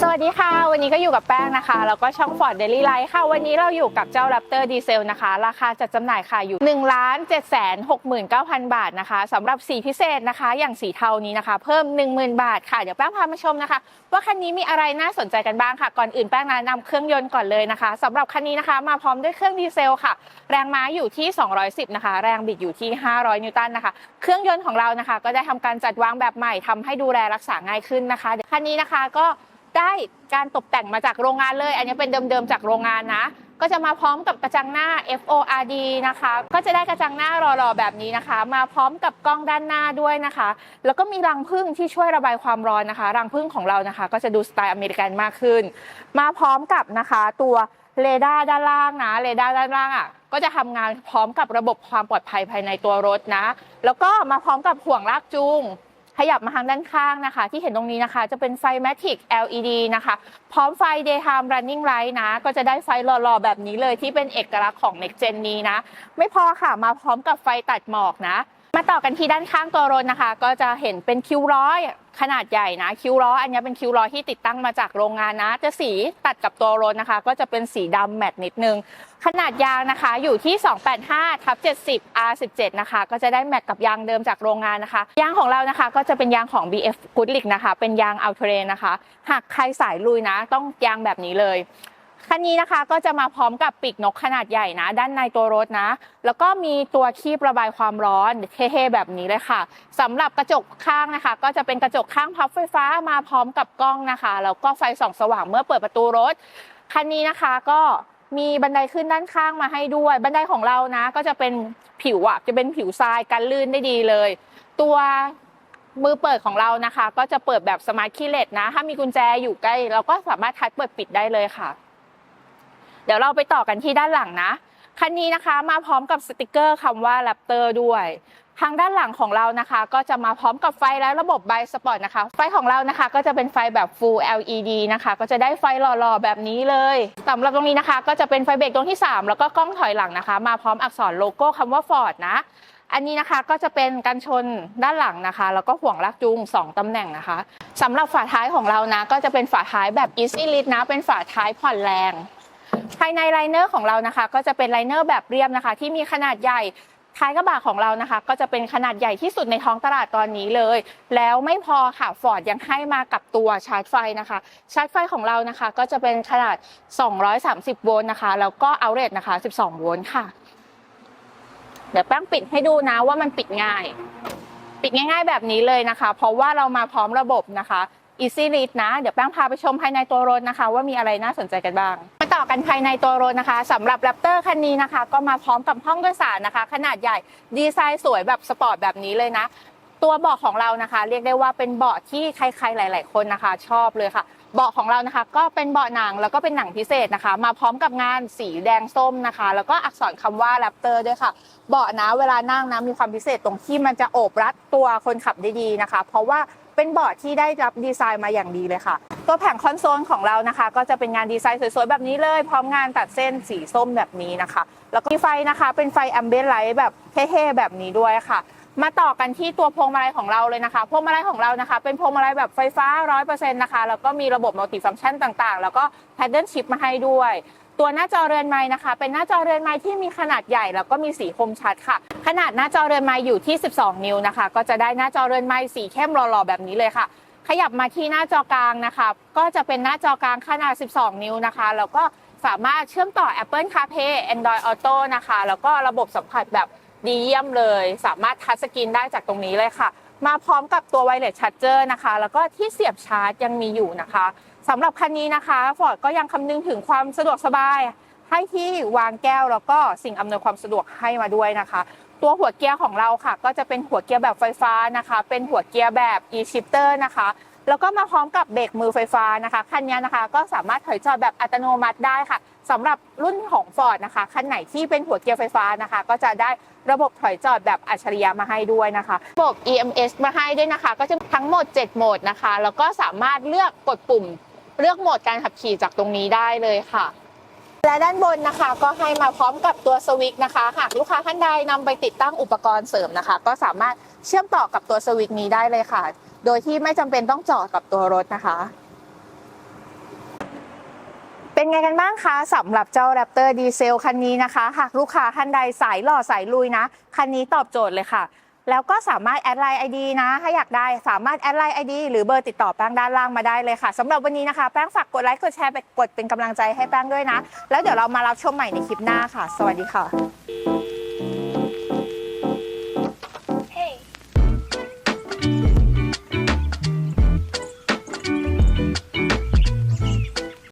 สวัสดีค่ะ วันนี้ก็อยู่กับแป้งนะคะ แล้วก็ช่อง Ford Daily Life ค่ะ วันนี้เราอยู่กับเจ้า Raptor Diesel นะคะ ราคาจัดจำหน่ายค่ะอยู่ 1 7 6 9 0 0 0 บาทนะคะสำหรับสีพิเศษนะคะ อย่างสีเทานี้นะคะ เพิ่ม 10,000 บาทค่ะ เดี๋ยวแป้งพามาชมนะคะ ว่าคันนี้มีอะไรน่าสนใจกันบ้างค่ะ ก่อนอื่นแป้งแนะนำเครื่องยนต์ก่อนเลยนะคะสำหรับคันนี้นะคะมาพร้อมด้วยเครื่องดีเซลค่ะ แรงม้าอยู่ที่ 210 นะคะ แรงบิดอยู่ที่ 500 นิวตันนะคะ เครื่องยนต์ของเรานะคะ ก็ได้ทำการจัดวางแบบใหม่ทำให้ดูแลรักษาง่ายขึ้นนะคะคันนี้นะคะก็ ได้การตกแต่งมาจากโรงงานเลย อันนี้เป็นเดิมๆจากโรงงานนะ ก็จะมาพร้อมกับกระจังหน้า FORD นะคะ ก็จะได้กระจังหน้ารอๆแบบนี้นะคะ มาพร้อมกับกล้องด้านหน้าด้วยนะคะ แล้วก็มีรังผึ้งที่ช่วยระบายความร้อนนะคะ รังผึ้งของเรานะคะ ก็จะดูสไตล์อเมริกันมากขึ้น มาพร้อมกับนะคะตัวเรดาร์ด้านล่างนะเรดาร์ด้านล่างอะก็จะทำงานพร้อมกับระบบความปลอดภัยภายในตัวรถนะ แล้วก็มาพร้อมกับห่วงลากจูง ขยับมาทางด้านข้างนะคะ ที่เห็นตรงนี้นะคะ จะเป็นไฟ Matic LED นะคะ พร้อมไฟ Daytime Running Light นะ ก็จะได้ไฟหล่อๆแบบนี้เลยที่เป็นเอกลักษณ์ของ Next Gen นี้นะ ไม่พอค่ะมาพร้อมกับไฟตัดหมอกนะ มาต่อกันที่ด้านข้างตัวรถนะคะ ก็จะเห็นเป็นคิ้วล้อยขนาดใหญ่นะคิ้วล้ออันนี้เป็นคิ้วล้อที่ติดตั้งมาจากโรงงานนะ จะสีตัดกับตัวรถนะคะ ก็จะเป็นสีดำแมตต์นิดนึง ขนาดยางนะคะอยู่ที่ 285ทับ70 R17 นะคะ ก็จะได้แมทกับยางเดิมจากโรงงานนะคะ ยางของเรานะคะ ก็จะเป็นยางของ BF Goodrich นะคะ เป็นยาง a l t e r a n นะคะ หากใครสายลุยนะ ต้องยางแบบนี้เลย คันนี้นะคะก็จะมาพร้อมกับปีกนกขนาดใหญ่นะ ด้านในตัวรถนะ แล้วก็มีตัวคีบระบายความร้อนเท่ๆแบบนี้เลยค่ะสำหรับกระจกข้างนะคะ ก็จะเป็นกระจกข้างพับไฟฟ้ามาพร้อมกับกล้องนะคะแล้วก็ไฟส่องสว่างเมื่อเปิดประตูรถ คันนี้นะคะก็มีบันไดขึ้นด้านข้างมาให้ด้วย บันไดของเรานะ ก็จะเป็นผิวอะจะเป็นผิวทรายกันลื่นได้ดีเลย ตัวมือเปิดของเรานะคะ ก็จะเปิดแบบสมาร์ทคีย์เลสนะ ถ้ามีกุญแจอยู่ใกล้ เราก็สามารถทัชเปิดปิดได้เลยค่ะ เดี๋ยวเราไปต่อกันที่ด้านหลังนะ คันนี้นะคะมาพร้อมกับสติกเกอร์คำว่า Raptor ด้วย ทางด้านหลังของเรานะคะ ก็จะมาพร้อมกับไฟและระบบไบสปอร์ตนะคะ ไฟของเรานะคะก็จะเป็นไฟแบบ Full LED นะคะ ก็จะได้ไฟหล่อๆแบบนี้เลยสำหรับตรงนี้นะคะ ก็จะเป็นไฟเบรกดวงที่ 3 แล้วก็กล้องถอยหลังนะคะ มาพร้อมอักษรโลโก้คำว่า Ford นะอันนี้นะคะก็จะเป็นกันชนด้านหลังนะคะ แล้วก็ห่วงลากจูง 2 ตำแหน่งนะคะสำหรับฝาท้ายของเรานะ ก็จะเป็นฝาท้ายแบบ Easy Lift นะ เป็นฝาท้ายผ่อนแรง ภายในไลเนอร์ของเรานะคะ ก็จะเป็นไลเนอร์แบบเรียบนะคะ ที่มีขนาดใหญ่ท้ายกระบะของเรานะคะ ก็จะเป็นขนาดใหญ่ที่สุดในท้องตลาดตอนนี้เลย แล้วไม่พอค่ะฟอร์ดยังให้มากับตัวชาร์จไฟนะคะ ชาร์จไฟของเรานะคะ ก็จะเป็นขนาด 230 โวลต์นะคะ แล้วก็เอาเรทนะคะ 12 โวลต์ค่ะ เดี๋ยวแป้งปิดให้ดูนะว่ามันปิดง่าย ปิดง่าย ๆ แบบนี้เลยนะคะ เพราะว่าเรามาพร้อมระบบนะคะ Easy Read นะ เดี๋ยวแป้งพาไปชมภายในตัวรถนะคะ ว่ามีอะไรน่าสนใจกันบ้าง ต่อกันภายในตัวรถนะคะสำหรับ Raptor คันนี้นะคะ ก็มาพร้อมกับห้องโดยสารนะคะ ขนาดใหญ่ดีไซน์สวยแบบสปอร์ตแบบนี้เลยนะ ตัวเบาะของเรานะคะ เรียกได้ว่าเป็นเบาะที่ใครๆหลาย ๆ คนนะคะ ชอบเลยค่ะเบาะของเรานะคะ ก็เป็นเบาะหนังแล้วก็เป็นหนังพิเศษนะคะ มาพร้อมกับงานสีแดงส้มนะคะ แล้วก็อักษรคำว่า Raptor ด้วยค่ะ เบาะนะเวลานั่งนะมีความพิเศษตรงที่มันจะโอบรัดตัวคนขับได้ดีนะคะ เพราะว่าเป็นเบาะที่ได้รับดีไซน์มาอย่างดีเลยค่ะ ตัวแผงคอนโซลของเรานะคะ ก็จะเป็นงานดีไซน์สวยๆ แบบนี้เลย พร้อมงานตัดเส้นสีส้มแบบนี้นะคะ แล้วก็มีไฟนะคะเป็นไฟแอมเบียนไลท์แบบเท่ๆแบบนี้ด้วยค่ะ มาต่อกันที่ตัวพวงมาลัยของเราเลยนะคะพวงมาลัยของเรานะคะ เป็นพวงมาลัยแบบไฟฟ้า 100%นะคะแล้วก็มีระบบมัลติฟังก์ชันต่างๆ แล้วก็แพดเดิลชิพมาให้ด้วยตัวหน้าจอเรือนไม้นะคะ เป็นหน้าจอเรือนไม้ที่มีขนาดใหญ่แล้วก็มีสีคมชัดค่ะ ขนาดหน้าจอเรือนไม้อยู่ที่ 12 นิ้วนะคะ ก็จะได้หน้าจอเรือนไม้สีเข้มหล่อๆแบบนี้เลยค่ะ ขยับมาที่หน้าจอกลางนะคะ ก็จะเป็นหน้าจอกลางขนาด 12 นิ้วนะคะ แล้วก็สามารถเชื่อมต่อ Apple CarPlay Android Auto นะคะ แล้วก็ระบบสัมผัสแบบดีเยี่ยมเลย สามารถทัชสกรีนได้จากตรงนี้เลยค่ะ มาพร้อมกับตัว Wireless Charger นะคะ แล้วก็ที่เสียบชาร์จยังมีอยู่นะคะสำหรับคันนี้นะคะฟอร์ดก็ยังคำนึงถึงความสะดวกสบายให้ที่วางแก้วแล้วก็สิ่งอำนวยความสะดวกให้มาด้วยนะคะ ตัวหัวเกียร์ของเราค่ะ ก็จะเป็นหัวเกียร์แบบไฟฟ้านะคะ เป็นหัวเกียร์แบบ e-shifter นะคะ แล้วก็มาพร้อมกับเบรกมือไฟฟ้านะคะคันนี้นะคะ ก็สามารถถอยจอดแบบอัตโนมัติได้ค่ะสำหรับรุ่นของ Ford นะคะคันไหนที่เป็นหัวเกียร์ไฟฟ้านะคะ ก็จะได้ระบบถอยจอดแบบอัจฉริยะมาให้ด้วยนะคะ ระบบ EMS มาให้ด้วยนะคะ ก็จะทั้งหมด 7 โหมดนะคะ แล้วก็สามารถเลือกกดปุ่มเลือกโหมดการขับขี่จากตรงนี้ได้เลยค่ะ และด้านบนนะคะก็ให้มาพร้อมกับตัวสวิตช์นะคะ หากลูกค้าท่านใดนำไปติดตั้งอุปกรณ์เสริมนะคะ ก็สามารถเชื่อมต่อกับตัวสวิตช์นี้ได้เลยค่ะ โดยที่ไม่จำเป็นต้องจอดกับตัวรถนะคะ เป็นไงกันบ้างคะสำหรับเจ้า Raptor Diesel คันนี้นะคะ หากลูกค้าท่านใดสายหล่อสายลุยนะ คันนี้ตอบโจทย์เลยค่ะ แล้วก็สามารถแอดไลน์ไอดีนะถ้าอยากได้สามารถแอดไลน์ไอดีหรือเบอร์ติดต่อแป้งด้านล่างมาได้เลยค่ะสำหรับวันนี้นะคะ แป้งฝากกดไลค์กดแชร์ไปกดเป็นกำลังใจให้แป้งด้วยนะ แล้วเดี๋ยวเรามารับชมใหม่ในคลิปหน้าค่ะ สวัสดีค่ะ